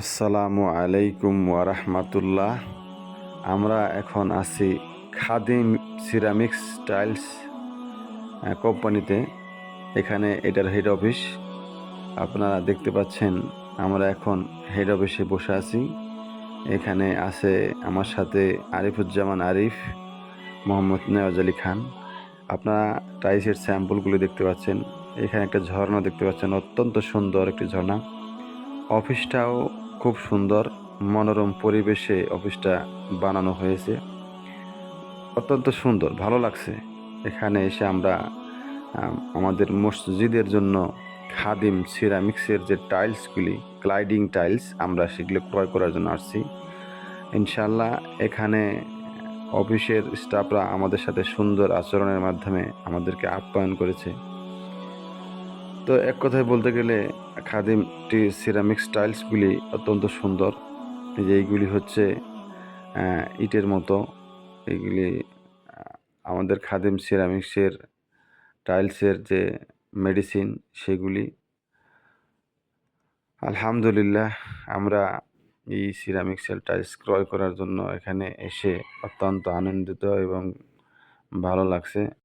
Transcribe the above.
আসসালামু আলাইকুম ওয়ারহমাতুল্লাহ আমরা এখন আছি খাদিম সিরামিক্স টাইলস কোম্পানিতে। এখানে এটার হেড অফিস আপনারা দেখতে পাচ্ছেন, আমরা এখন হেড অফিসে বসে আছি। এখানে আছে আমার সাথে আরিফুজ্জামান আরিফ, মোহাম্মদ নেওয়াজ আলী খান। আপনারা টাইলসের স্যাম্পলগুলি দেখতে পাচ্ছেন। এখানে একটা ঝর্ণা দেখতে পাচ্ছেন, অত্যন্ত সুন্দর একটি ঝর্ণা। অফিসটাও খুব সুন্দর মনোরম পরিবেশে অফিসটা বানানো হয়েছে। অত্যন্ত সুন্দর, ভালো লাগছে। এখানে এসে আমরা আমাদের মসজিদের জন্য খাদিম সিরামিক্সের যে টাইলসগুলি গ্লাইডিং টাইলস, আমরা সেগুলো ক্রয় করার জন্য আসছি। ইনশাল্লাহ এখানে অফিসের স্টাফরা আমাদের সাথে সুন্দর আচরণের মাধ্যমে আমাদেরকে আপ্যায়ন করেছে। তো এক কথায় বলতে গেলে খাদিমটি সিরামিক্স টাইলসগুলি অত্যন্ত সুন্দর। যে এইগুলি হচ্ছে ইটের মতো। এগুলি আমাদের খাদিম সিরামিক্সের টাইলসের যে মেডিসিন সেগুলি। আলহামদুলিল্লাহ, আমরা এই সিরামিক্সের টাইলস ক্রয় করার জন্য এখানে এসে অত্যন্ত আনন্দিত এবং ভালো লাগছে।